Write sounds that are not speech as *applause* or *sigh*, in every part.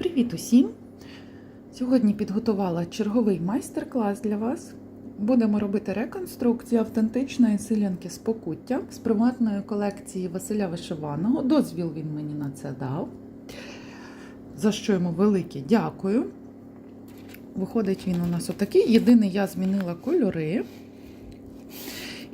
Привіт усім! Сьогодні підготувала черговий майстер-клас для вас. Будемо робити реконструкцію автентичної силянки з покуття з приватної колекції Василя Вишиваного. Дозвіл він мені на це дав. За що йому велике дякую. Виходить він у нас отакий. Єдине, я змінила кольори.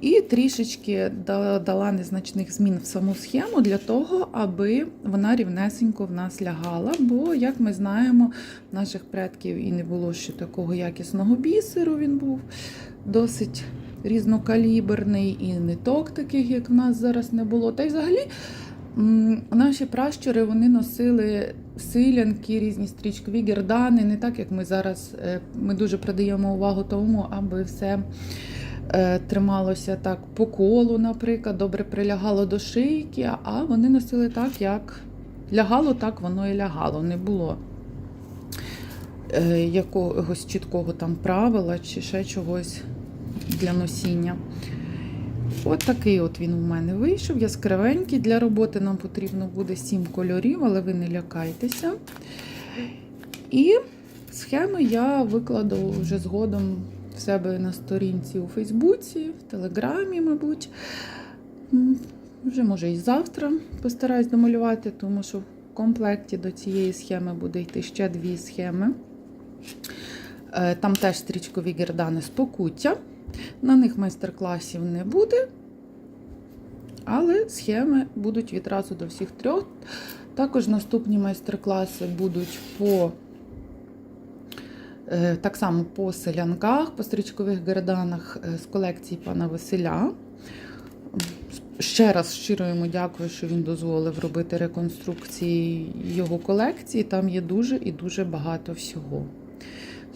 І трішечки да- дала незначних змін в саму схему для того, аби вона рівнесенько в нас лягала. Бо, як ми знаємо, наших предків і не було ще такого якісного бісеру. Він був досить різнокаліберний, і ниток таких, як в нас зараз не було. Та й взагалі. Наші пращури вони носили силянки, різні стрічкові гердани, не так як ми зараз. е, Ми дуже придаємо увагу тому, аби все трималося так по колу, наприклад, добре прилягало до шийки, а вони носили так, як лягало, так воно і лягало. Не було е, якогось чіткого там правила чи ще чогось для носіння. От такий от він у мене вийшов. Яскравенький. Для роботи нам потрібно буде 7 кольорів, але ви не лякайтеся. І схеми я викладу вже згодом в себе на сторінці у Фейсбуці, в Телеграмі, мабуть. Вже може і завтра постараюсь домалювати, тому що в комплекті до цієї схеми буде йти ще дві схеми. Е, Там теж стрічкові гердани з покуття. На них майстер-класів не буде, але схеми будуть відразу до всіх трьох. Також наступні майстер-класи будуть по Так само по селянках, по стрічкових герданах е, з колекції пана Василя. Ще раз щиро йому дякую, що він дозволив робити реконструкції його колекції. Там є дуже і дуже багато всього.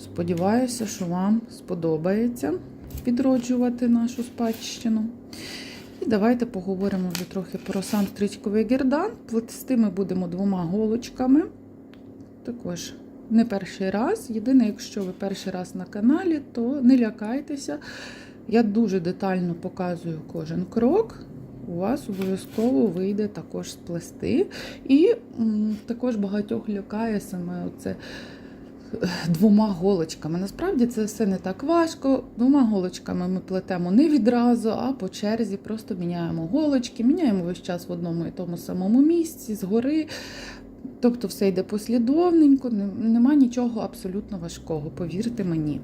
Сподіваюся, що вам сподобається відроджувати нашу спадщину. І давайте поговоримо вже трохи про сам стрічковий гердан. Плести ми будемо двома голочками. Також не перший раз. Єдине, якщо ви перший раз на каналі, то не лякайтеся. Я дуже детально показую кожен крок. У вас обов'язково вийде також сплести. І також багатьох лякає саме оце е, двома голочками. Насправді це все не так важко. Двома голочками ми плетемо не відразу, а по черзі просто міняємо голочки, міняємо весь час в одному і тому самому місці, згори. Тобто все йде послідовненько, нема нічого абсолютно важкого, повірте мені.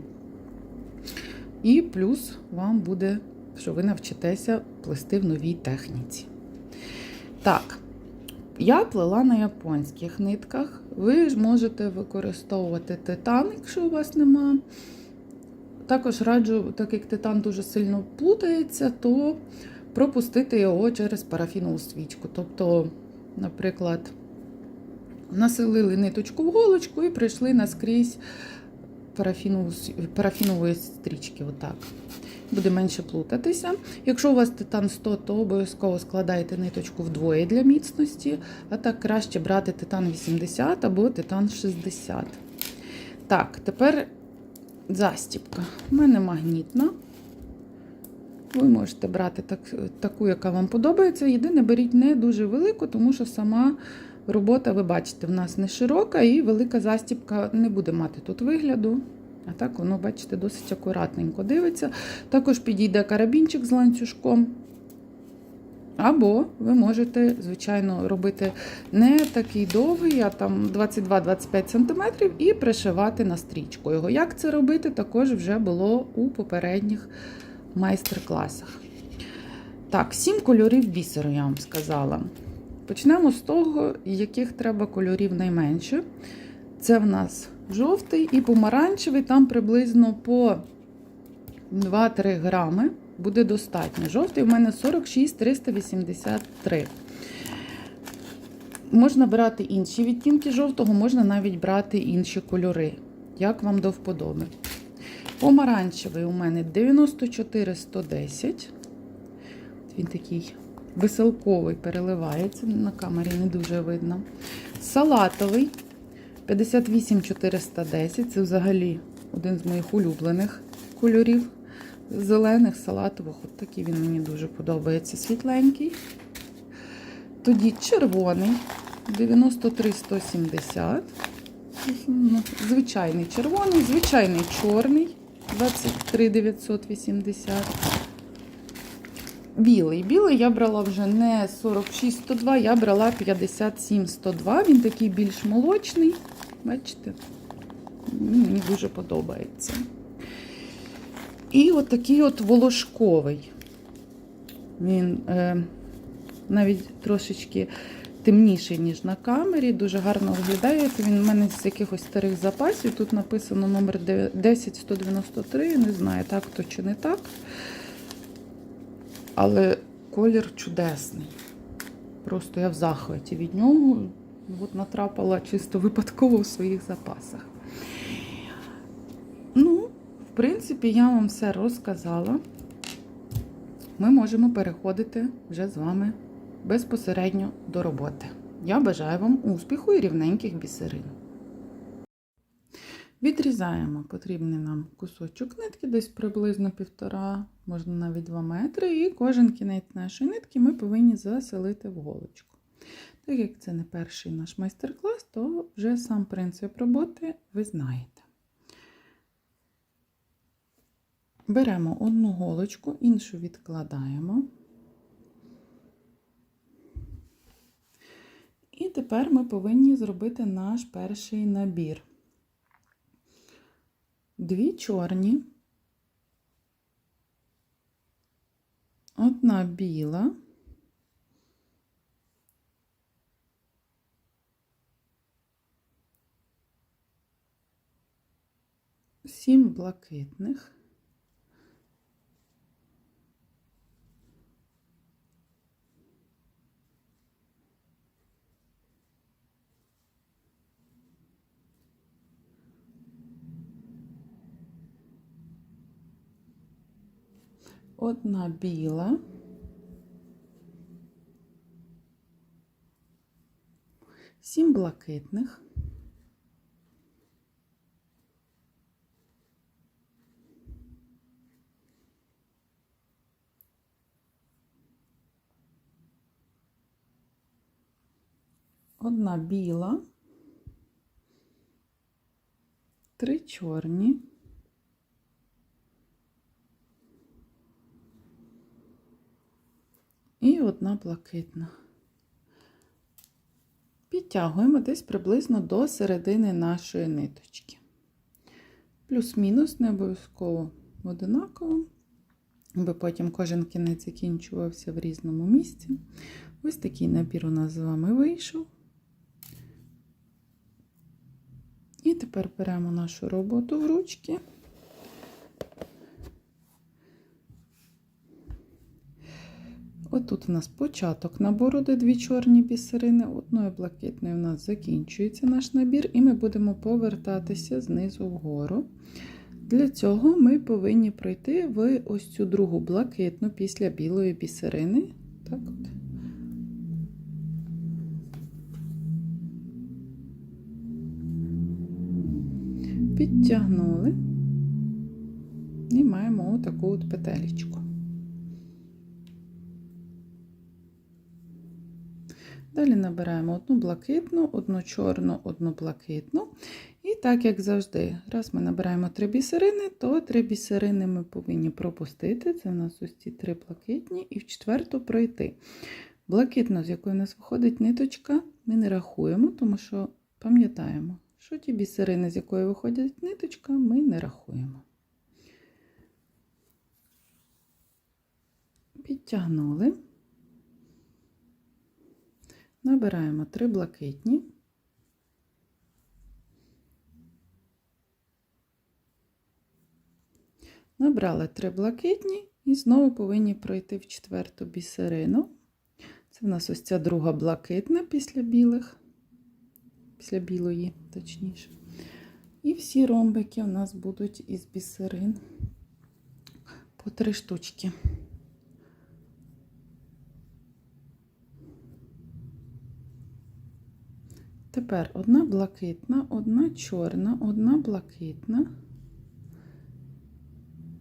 І плюс вам буде, що ви навчитеся плести в новій техніці. Так, я плела на японських нитках. Ви ж можете використовувати титан, якщо у вас нема. Також раджу, так як титан дуже сильно плутається, то пропустити його через парафінову свічку. Тобто, наприклад, населили ниточку в голочку і прийшли наскрізь парафінової стрічки. Отак. Буде менше плутатися. Якщо у вас титан 100, то обов'язково складайте ниточку вдвоє для міцності, а так краще брати титан 80 або титан 60. Так, тепер застіпка. У мене магнітна. Ви можете брати так, таку, яка вам подобається. Єдине, беріть не дуже велику, тому що сама робота, ви бачите, в нас не широка і велика застіпка не буде мати тут вигляду. А так воно, бачите, досить акуратненько дивиться. Також підійде карабінчик з ланцюжком. Або ви можете, звичайно, робити не такий довгий, а там 22-25 см і пришивати на стрічку його. Як це робити, також вже було у попередніх майстер-класах. Так, сім кольорів бісеру, я вам сказала. Почнемо з того, яких треба кольорів найменше. Це в нас жовтий і помаранчевий, там приблизно по 2-3 грами буде достатньо. Жовтий у мене 46 383. Можна брати інші відтінки жовтого, можна навіть брати інші кольори, як вам до вподоби. Помаранчевий у мене 94 110. Він такий веселковий переливається, на камері не дуже видно. Салатовий 58 410. Це взагалі один з моїх улюблених кольорів. Зелених, салатових. От такий він мені дуже подобається. Світленький. Тоді червоний 93 170. Ну, Звичайний червоний, звичайний чорний 23 980. Білий. Білий я брала вже не 46-102, я брала 57-102. Він такий більш молочний. Бачите? Мені дуже подобається. І от такий от волошковий. Він е, навіть трошечки темніший, ніж на камері. Дуже гарно виглядає. Він в мене з якихось старих запасів. Тут написано номер 10193. Не знаю, так то чи не так. Але колір чудесний. Просто я в захваті від нього. От натрапила чисто випадково в своїх запасах. Ну, в принципі, я вам все розказала. Ми можемо переходити вже з вами безпосередньо до роботи. Я бажаю вам успіху і рівненьких бісерин. Відрізаємо потрібний нам кусочок нитки, десь приблизно півтора, можна навіть 2 метри, і кожен кінець нашої нитки ми повинні заселити в голочку. Так як це не перший наш майстер-клас, то вже сам принцип роботи ви знаєте. Беремо одну голочку, іншу відкладаємо. І тепер ми повинні зробити наш перший набір. Дві чорні, одна біла, сім блакитних. Одна біла, сім блакитних, одна біла, три чорні. І одна блакитна. Підтягуємо десь приблизно до середини нашої ниточки. Плюс-мінус, не обов'язково одинаково, аби потім кожен кінець закінчувався в різному місці. Ось такий набір у нас з вами вийшов. І тепер беремо нашу роботу в ручки. Отут у нас початок набору, де дві чорні бісерини, одною блакитною у нас закінчується наш набір, і ми будемо повертатися знизу вгору. Для цього ми повинні пройти в ось цю другу блакитну після білої бісерини. Так от. Підтягнули і маємо отаку от петелечку. Далі набираємо одну блакитну, одну чорну, одну блакитну. І так, як завжди, раз ми набираємо три бісерини, то три бісерини ми повинні пропустити. Це у нас ось ці три блакитні, і в четверту пройти. Блакитну, з якої у нас виходить ниточка, ми не рахуємо, тому що пам'ятаємо, що ті бісерини, з якої виходить ниточка, ми не рахуємо. Підтягнули. Набираємо три блакитні. Набрали три блакитні і знову повинні пройти в четверту бісерину. Це в нас ось ця друга блакитна після білих, після білої, точніше. І всі ромбики у нас будуть із бісерин по три штучки. Тепер одна блакитна, одна чорна, одна блакитна.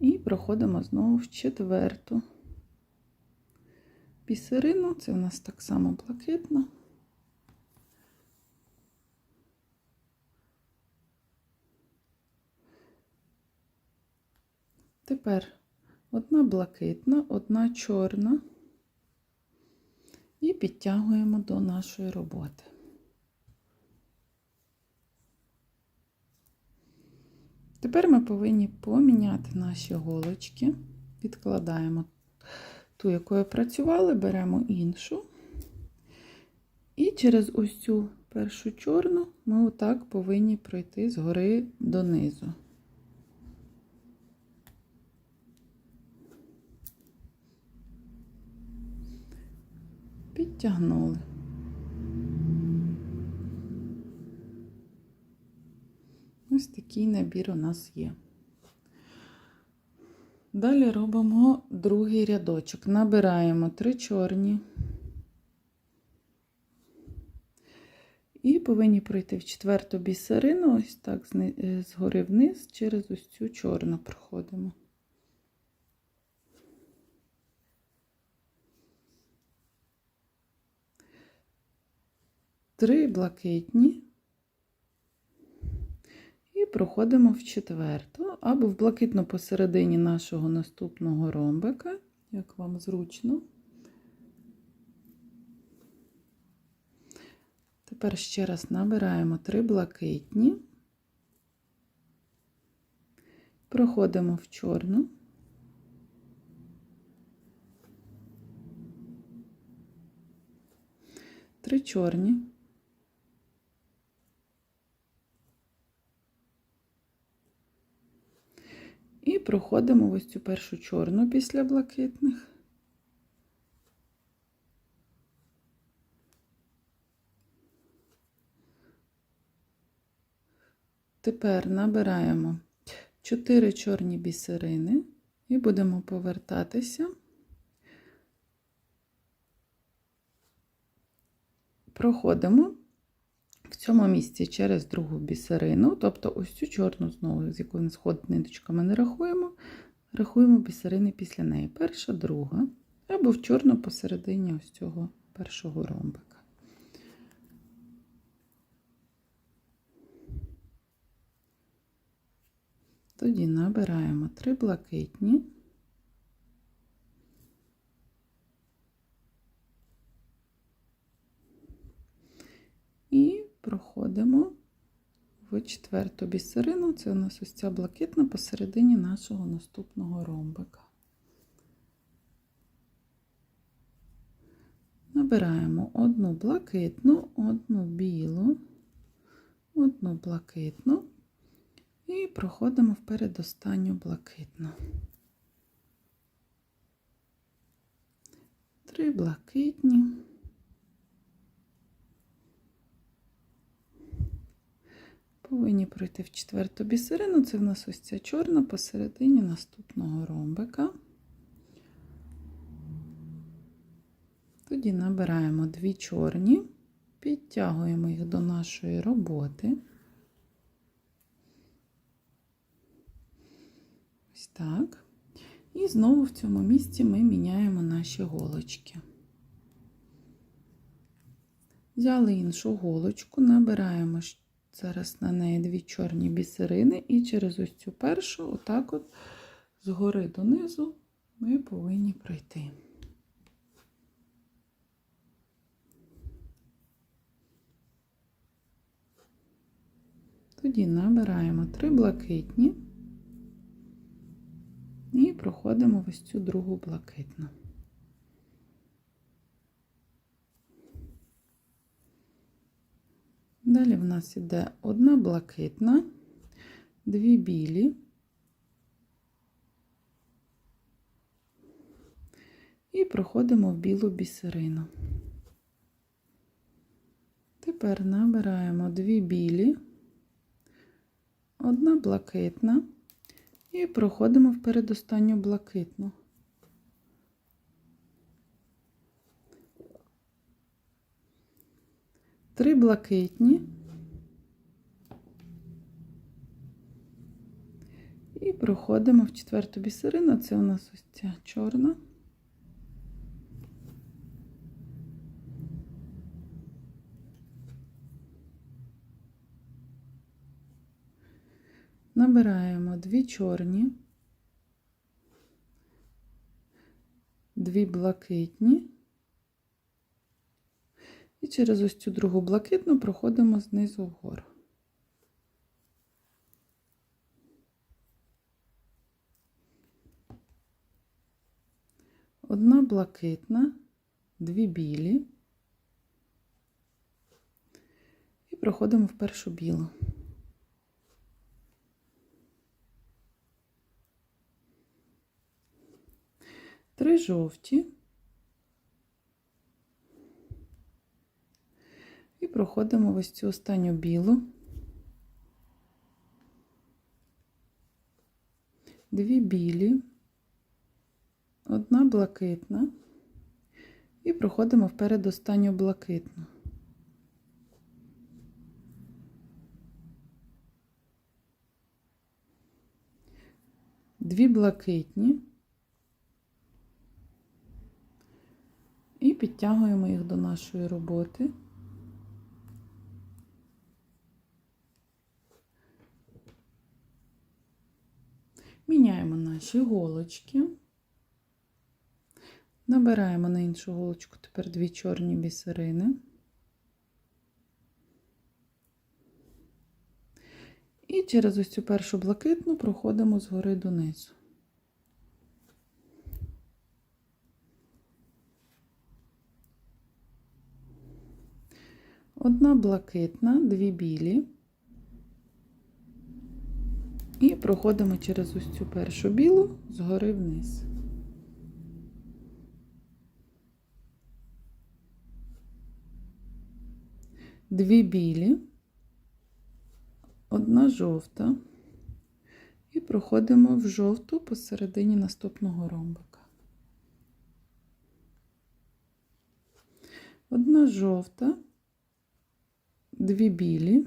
І проходимо знову в четверту. пісерину це у нас так само блакитна. Тепер одна блакитна, одна чорна і підтягуємо до нашої роботи. Тепер ми повинні поміняти наші голочки. Відкладаємо ту, якою працювали, беремо іншу. І через ось цю першу чорну ми отак повинні пройти згори донизу. Підтягнули. Ось такий набір у нас є. Далі робимо другий рядочок. Набираємо три чорні. І повинні пройти в четверту бісерину, ось так е, згори вниз, через ось цю чорну проходимо. Три блакитні. І проходимо в четверту, або в блакитну посередині нашого наступного ромбика, як вам зручно. Тепер ще раз набираємо три блакитні, проходимо в чорну. Три чорні. І проходимо ось цю першу чорну після блакитних. Тепер набираємо 4 чорні бісерини і будемо повертатися. Проходимо в цьому місці через другу бісерину, тобто ось цю чорну знову, з якої сходить ниточка, ми не рахуємо, рахуємо бісерини після неї. Перша, друга, або в чорну посередині ось цього першого ромбика. Тоді набираємо три блакитні. І проходимо в четверту бісерину. Це у нас ось ця блакитна посередині нашого наступного ромбика. Набираємо одну блакитну, одну білу, одну блакитну і проходимо в передостанню блакитну. Три блакитні. Повинні пройти в четверту бісерину. Це в нас ось ця чорна посередині наступного ромбика. Тоді набираємо дві чорні, підтягуємо їх до нашої роботи. Ось так. І знову в цьому місці ми міняємо наші голочки. Взяли іншу голочку, набираємо зараз на неї дві чорні бісерини, і через ось цю першу, отак от, згори донизу, ми повинні пройти. Тоді набираємо три блакитні і проходимо ось цю другу блакитну. Далі в нас іде одна блакитна, дві білі і проходимо в білу бісерину. Тепер набираємо дві білі, одна блакитна і проходимо в передостанню блакитну. три блакитні. І проходимо в четверту бісерину. Це у нас ось ця чорна. Набираємо дві чорні, дві блакитні. І через ось цю другу блакитну проходимо знизу вгору. Одна блакитна, дві білі. І проходимо в першу білу. Три жовті. І проходимо ось цю останню білу. Дві білі, одна блакитна. І проходимо вперед останню блакитну. Дві блакитні. І підтягуємо їх до нашої роботи. Міняємо наші голочки. Набираємо на іншу голочку тепер дві чорні бісерини. І через ось цю першу блакитну проходимо згори донизу. Одна блакитна, дві білі. І проходимо через ось цю першу білу згори вниз. Дві білі, одна жовта. І проходимо в жовту посередині наступного ромбика. Одна жовта, дві білі.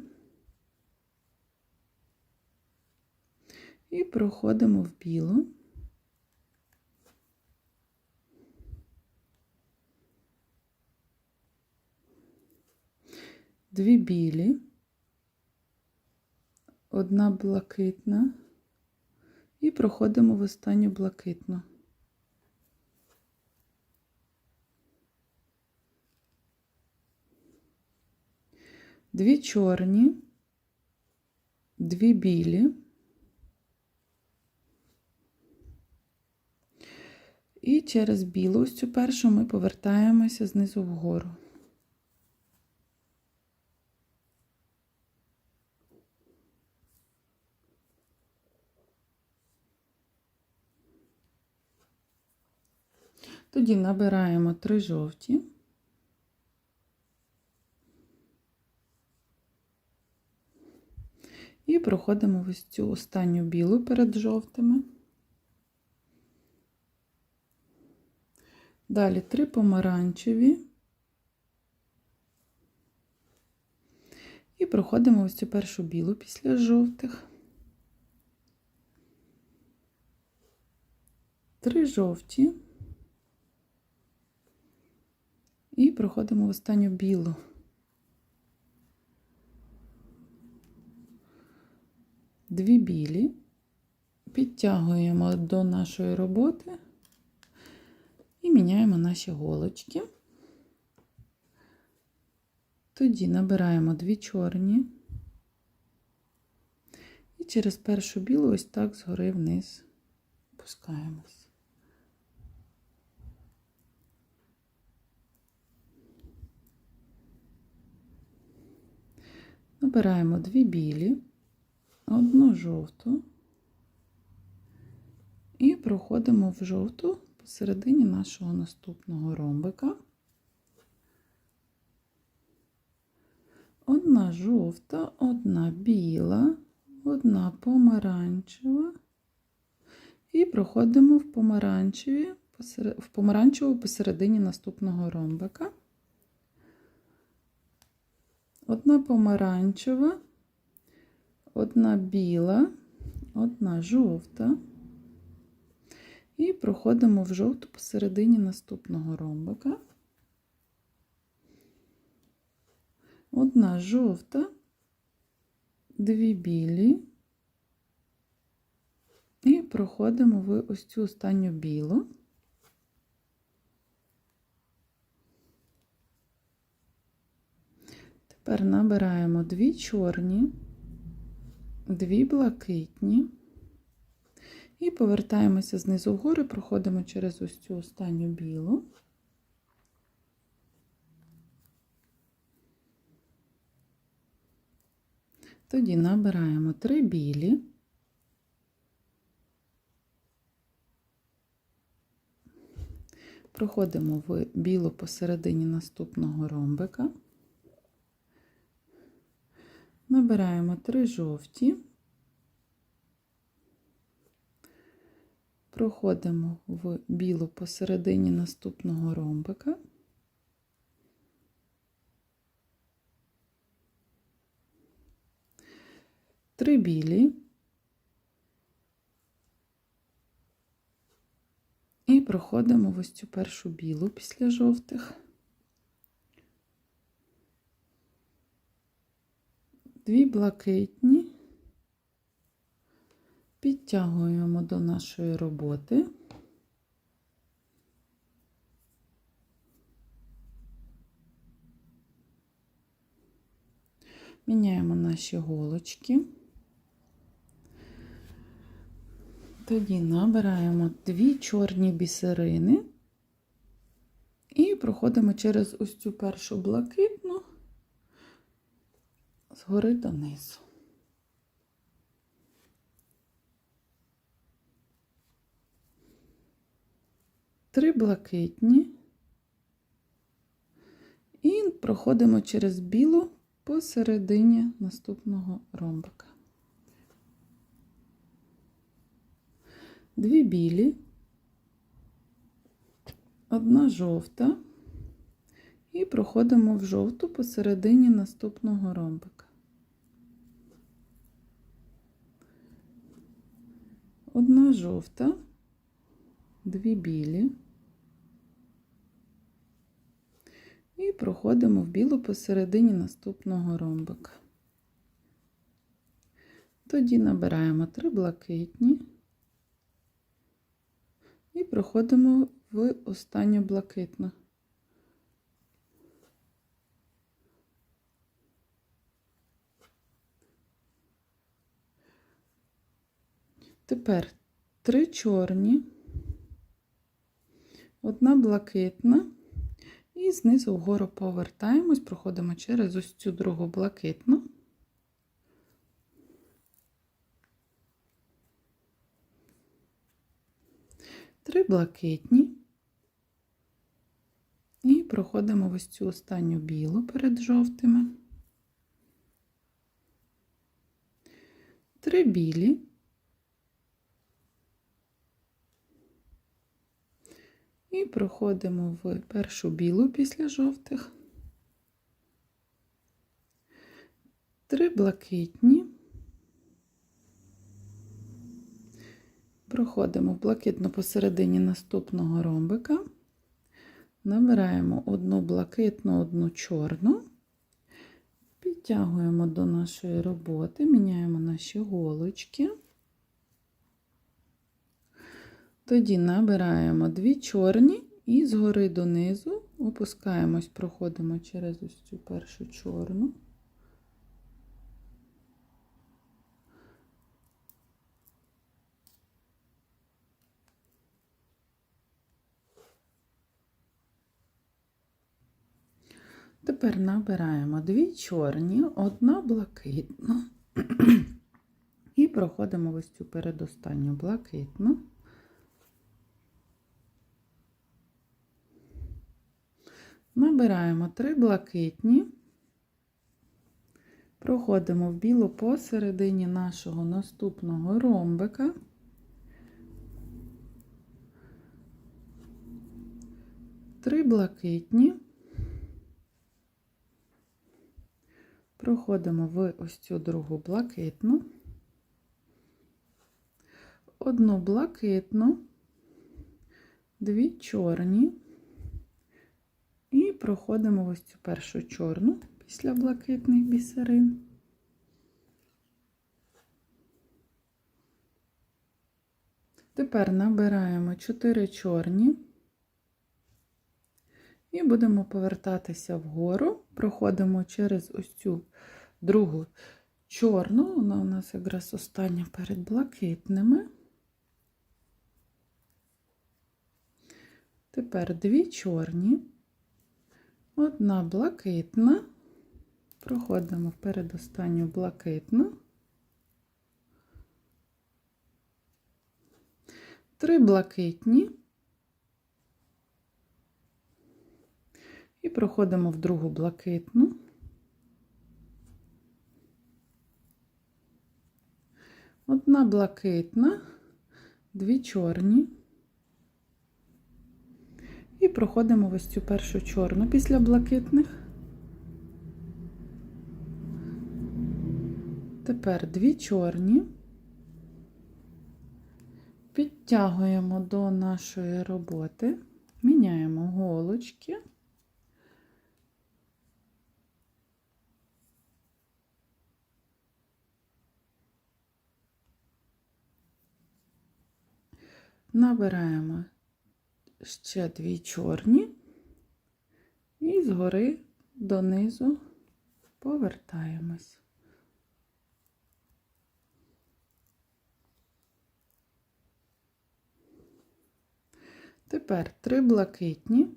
І проходимо в білу. Дві білі, одна блакитна, і проходимо в останню блакитну. Дві чорні, дві білі. І через білу ось цю першу ми повертаємося знизу вгору. Тоді набираємо три жовті. І проходимо ось цю останню білу перед жовтими. Далі три помаранчеві. І проходимо ось цю першу білу після жовтих. Три жовті. І проходимо в останню білу. Дві білі. Підтягуємо до нашої роботи. І міняємо наші голочки. Тоді набираємо дві чорні і через першу білу ось так згори вниз опускаємось. Набираємо дві білі, одну жовту і проходимо в жовту посередині нашого наступного ромбика. Одна жовта, одна біла, одна помаранчева. І проходимо в помаранчеві, в помаранчеву посередині наступного ромбика. Одна помаранчева, одна біла, одна жовта. І проходимо в жовту посередині наступного ромбика. Одна жовта, дві білі, і проходимо в ось цю останню білу. Тепер набираємо дві чорні, дві блакитні. І повертаємося знизу вгору, проходимо через ось цю останню білу. Тоді набираємо три білі. Проходимо в білу посередині наступного ромбика. Набираємо три жовті. Проходимо в білу посередині наступного ромбика. Три білі. І проходимо ось цю першу білу після жовтих. Дві блакитні. Підтягуємо до нашої роботи. Міняємо наші голочки. Тоді набираємо дві чорні бісерини і проходимо через ось цю першу блакитну згори донизу. Три блакитні і проходимо через білу посередині наступного ромбика. Дві білі, одна жовта, і проходимо в жовту посередині наступного ромбика. Одна жовта, дві білі. І проходимо в білу посередині наступного ромбика. Тоді набираємо три блакитні і проходимо в останню блакитну. Тепер три чорні, одна блакитна, і знизу вгору повертаємось, проходимо через ось цю другу блакитну. Три блакитні. І проходимо ось цю останню білу перед жовтими. Три білі. І проходимо в першу білу після жовтих. Три блакитні. Проходимо в блакитну посередині наступного ромбика. Набираємо одну блакитну, одну чорну. Підтягуємо до нашої роботи, міняємо наші голочки. Тоді набираємо дві чорні і згори донизу опускаємось, проходимо через ось цю першу чорну. Тепер набираємо дві чорні, одна блакитна *clears throat* і проходимо ось цю передостанню блакитну. Набираємо три блакитні, проходимо в білу посередині нашого наступного ромбика. Три блакитні. Проходимо в ось цю другу блакитну, одну блакитну, дві чорні. І проходимо ось цю першу чорну після блакитних бісерин. Тепер набираємо 4 чорні І будемо повертатися вгору, проходимо через ось цю другу чорну, вона у нас якраз остання перед блакитними. Тепер дві чорні, одна блакитна, проходимо перед останню блакитну, три блакитні. І проходимо в другу блакитну. Одна блакитна, дві чорні. І проходимо ось цю першу чорну після блакитних. Тепер дві чорні. Підтягуємо до нашої роботи, міняємо голочки. Набираємо ще дві чорні і згори донизу повертаємось. Тепер три блакитні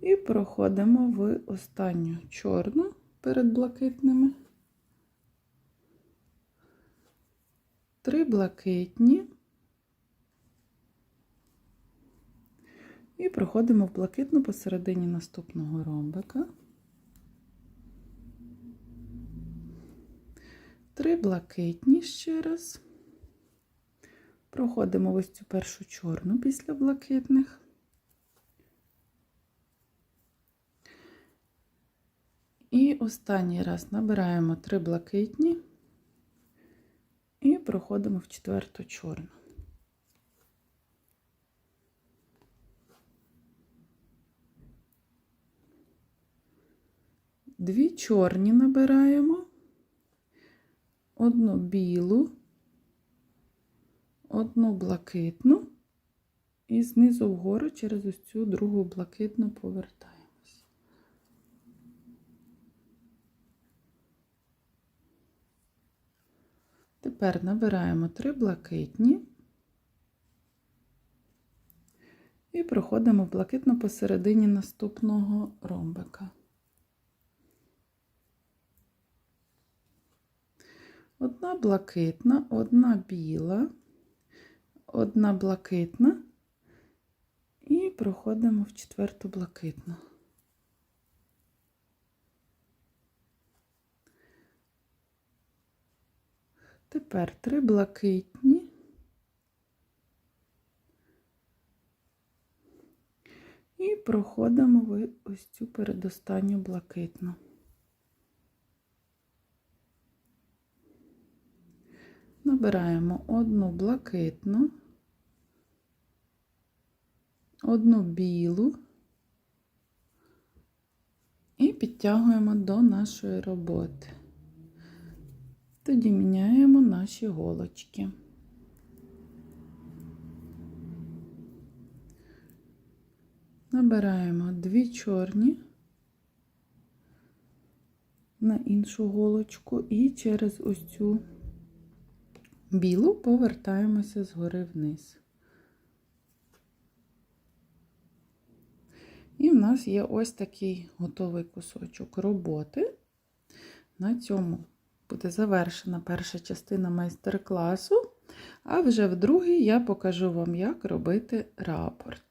і проходимо в останню чорну перед блакитними. Три блакитні. І проходимо в блакитну посередині наступного ромбика. Три блакитні ще раз. Проходимо ось цю першу чорну після блакитних. І останній раз набираємо три блакитні і проходимо в четверту чорну. Дві чорні набираємо, одну білу, одну блакитну і знизу вгору через ось цю другу блакитну повертаємось. Тепер набираємо три блакитні і проходимо блакитно посередині наступного ромбика. Одна блакитна, одна біла, одна блакитна і проходимо в четверту блакитну. Тепер три блакитні. І проходимо ось цю передостанню блакитну. Набираємо одну блакитну, одну білу і підтягуємо до нашої роботи. Тоді міняємо наші голочки. Набираємо дві чорні на іншу голочку і через ось цю білу повертаємося згори вниз. І в нас є ось такий готовий кусочок роботи. На цьому буде завершена перша частина майстер-класу, а вже в другій я покажу вам, як робити рапорт.